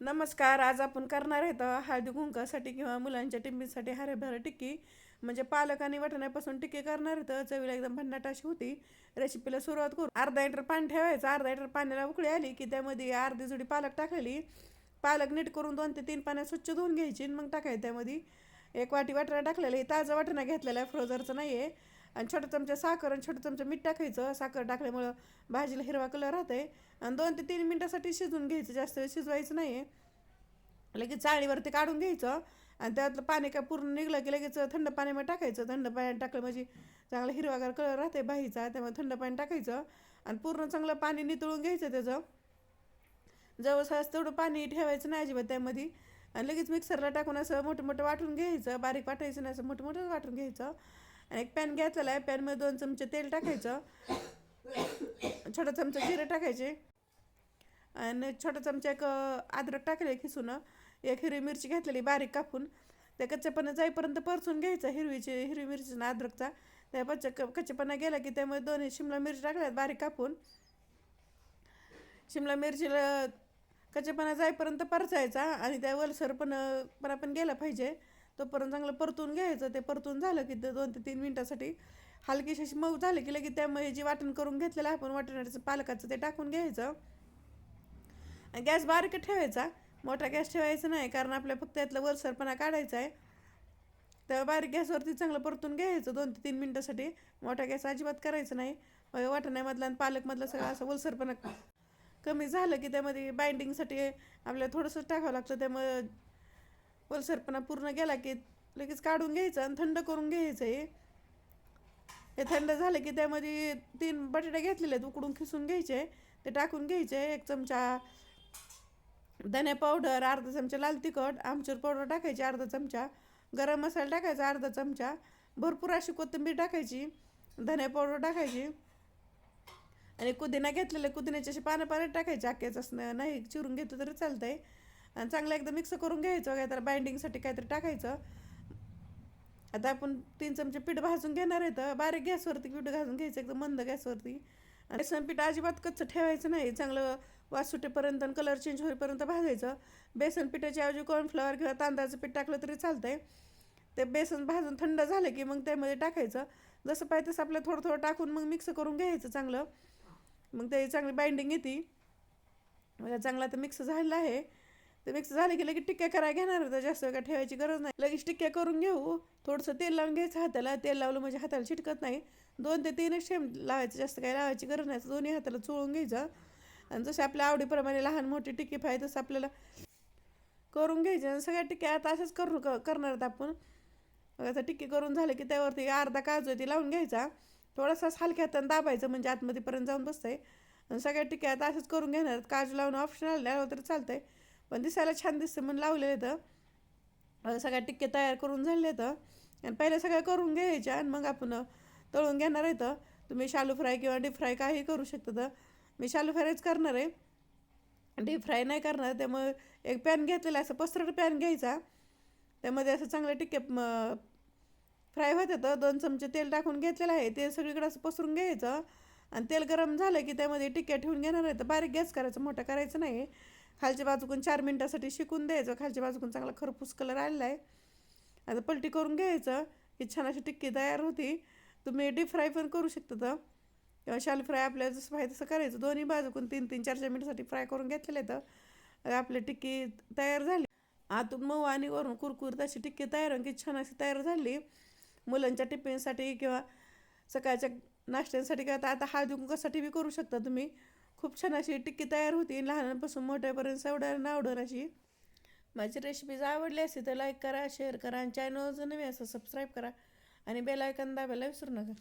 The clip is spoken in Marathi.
नमस्कार आज आपण करणार आहेत हळदी कुंकासाठी किंवा मुलांच्या टिंबीसाठी हरेभरे टिक्की. म्हणजे पालक आणि वाटण्यापासून टिक्की करणार आहेत चवीला एकदम भन्नाट अशी होती. रेसिपीला सुरुवात करू. अर्धा लिटर पाणी ठेवायचं. अर्धा लिटर पाण्याला उकळी आली की त्यामध्ये अर्धी जुडी पालक टाकलेली पालक नीट करून दोन ते तीन पाण्यात स्वच्छ धुवून घ्यायची आणि मग टाकायची त्यामध्ये. एक वाटी वाटणा टाकलेलं आहे. ताजं वाटणा घेतलेला आहे. फ्रोझरचं नाही आहे आणि छोटं चमचा साखर आणि छोटं चमचा मीठ टाकायचं. साखर टाकल्यामुळं भाजीला हिरवा कलर राहते आणि दोन ते तीन मिनटासाठी शिजवून घ्यायचं. जास्त वेळ शिजवायचं नाही आहे लगेच चाळीवरती काढून घ्यायचं. आणि त्यातलं पाणी काय पूर्ण निघलं की लगेच थंड पाण्यामध्ये टाकायचं. थंड पाण्यात टाकलं म्हणजे चांगला हिरवागार कलर राहते बाहीचा त्यामुळे थंड पाणी टाकायचं. आणि पूर्ण चांगलं पाणी नितळून घ्यायचं त्याचं. जवळपास तेवढं पाणी ठेवायचं नाही अजिबात त्यामध्ये. आणि लगेच मिक्सरला टाकून असं मोठं मोठं वाटून घ्यायचं. बारीक वाटायचं नाही असं मोठं मोठं वाटून घ्यायचं. आणि एक पॅन घेतलेला आहे पॅनमध्ये दोन चमचे तेल टाकायचं. छोटा चमचा जिरे टाकायचे. आणि छोटा चमचा एक अद्रक टाकले खिसून. एक हिरवी मिरची घेतलेली बारीक कापून. त्या कच्चेपणा जाईपर्यंत परसून घ्यायचा हिरवीची हिरवी मिरची अद्रकचा. त्या पच्च कच्चेपणा गेला की त्यामध्ये दोन्ही शिमला मिरची टाकल्यात बारीक कापून. शिमला मिरचीला कच्चेपणा जाईपर्यंत परचायचा आणि त्या वलसर पण पण आपण गेला पाहिजे. तोपर्यंत चांगलं परतून घ्यायचं. ते परतून झालं की दोन ते तीन मिनटासाठी हलकीशी अशी मऊ झाली की लगेच त्यामध्ये जे वाटण करून घेतलेलं आपण वाटणाचं पालकाचं ते टाकून घ्यायचं. आणि गॅस बारीक ठेवायचा. मोठा गॅस ठेवायचा नाही कारण आपल्या फक्त यातलं वरसरपणा काढायचा आहे. तेव्हा बारीक गॅसवरती चांगलं परतून घ्यायचं दोन ते तीन मिनटासाठी. मोठा गॅस अजिबात करायचं नाही. मग वाटण्यामधला आणि पालकमधलं सगळं असं वलसरपणा कमी झालं की त्यामध्ये बाइंडिंगसाठी आपल्याला थोडंसं टाकावं लागतं. त्यामुळे वलसरपणा पूर्ण गेला की लगेच काढून घ्यायचं आणि थंड करून घ्यायचं हे. हे थंड झालं की त्यामध्ये तीन बटाटे घेतलेले आहेत उकडून खिसून घ्यायचे. ते टाकून घ्यायचे एक चमचा धने पावडर अर्धा चमचा लाल तिखट आमचूर पावडर टाकायची अर्धा चमचा. गरम मसाला टाकायचा अर्धा चमचा. भरपूर अशी कोथिंबीर टाकायची धने पावडर टाकायची. आणि पुदिना घेतलेले पुदिन्याची अशी पानं पाण्यात टाकायची अख्याच असं नाही चिरून घेतलं तरी चालतंय. आणि चांगलं एकदा मिक्स करून घ्यायचं काहीतरी बाइंडिंगसाठी काहीतरी टाकायचं. आता आपण तीन चमचे पीठ भाजून घेणार आहे तर बारीक गॅसवरती पीठ घाजून घ्यायचं एकदम मंद गॅसवरती. आणि बेसन पीठ अजिबात कच्चं ठेवायचं नाही चांगलं वास सुटेपर्यंत आणि कलर चेंज होईपर्यंत भाजायचं. बेसन पिठाच्या ऐवजी कॉर्नफ्लॉवर किंवा तांदळाचं पीठ टाकलं तरी चालतंय. ते बेसन भाजून थंड झालं की मग त्यामध्ये टाकायचं. जसं पाहिजे तसं आपलं थोडं थोडं टाकून मग मिक्स करून घ्यायचं चांगलं. मग ते चांगली बाइंडिंग येते. चांगला तर मिक्स झालेला आहे. ते मिक्स झाले की लगेच टिक्क्या करायला घेणार होता. जास्त काय ठेवायची गरज नाही. लगेच टिक्क्या करून घेऊ. थोडंसं तेल लावून घ्यायचं हाताला. तेल लावलं म्हणजे हाताला चिटकत नाही. दोन ते तीनच शेम लावायचं. जास्त काही लावायची गरज नाही. दोन्ही हाताला चोळून घ्यायचं. आणि जसे आपल्या आवडीप्रमाणे लहान मोठी टिक्की पाहिजे तसं आपल्याला करून घ्यायचे. आणि सगळ्या टिक्क्या आता असंच करू क करणार आहेत आपण. आता टिक्की करून झालं की त्यावरती अर्धा काजू ती लावून घ्यायचा. थोडासा हलक्या हातानं दाबायचं म्हणजे आतमध्येपर्यंत जाऊन बसतंय. आणि सगळ्या टिक्क्या आता असंच करून घेणार काजू लावून ऑप्शनल लावलं तरी चालतंय. पण दिसायला छान दिसतं म्हणून लावलेलं तर सगळ्या टिक्के तयार करून झाले तर आणि पहिले सगळ्या करून घ्यायच्या आणि मग आपण तळून घेणार आहे तर तुम्ही शालू फ्राय किंवा डीप फ्राय काही करू शकता तर मी शालू फ्रायच करणार आहे. डीप फ्राय नाही करणार त्यामुळे एक पॅन घेतलेला असं पसरट पॅन घ्यायचा. त्यामध्ये असं चांगलं टिक्के फ्राय होत तर दोन चमचे तेल टाकून घेतलेलं आहे. ते सगळीकडे असं पसरून घ्यायचं. आणि तेल गरम झालं की त्यामध्ये टिक्क्या ठेवून घेणार आहे. तर बारीक गॅस करायचं मोठा करायचं नाही. खालच्या बाजूकून चार मिनटासाठी शिकून द्यायचं. खालच्या बाजूकून चांगला खरपूस कलर आलेला आहे. आता पलटी करून घ्यायचं. की छान अशी टिक्की तयार होती. तुम्ही डीप फ्राय पण करू शकता तर किंवा शाल फ्राय आपल्याला जसं पाहिजे तसं करायचं. दोन्ही बाजूकून तीन तीन चार चार मिनिटासाठी फ्राय करून घेतलेले तर आपली टिक्की तयार झाली. आतून मऊ आणि वरून कुरकुरीत अशी टिक्की तयार की छान अशी तयार झाली. मुलांच्या टिफिनसाठी किंवा सकाळच्या नाश्त्यांसाठी किंवा आता हळदी कुंकासाठी बी करू शकता तुम्ही. खूप छान अशी टिक्की तयार होती लहानांपासून मोठ्यापर्यंत सवड्यांना आवडून अशी. माझी रेसिपीज आवडली असते तर लाईक करा शेअर करा आणि चॅनल नवीन असं सबस्क्राईब करा. आणि बेल आयकन दाबायला विसरू नका.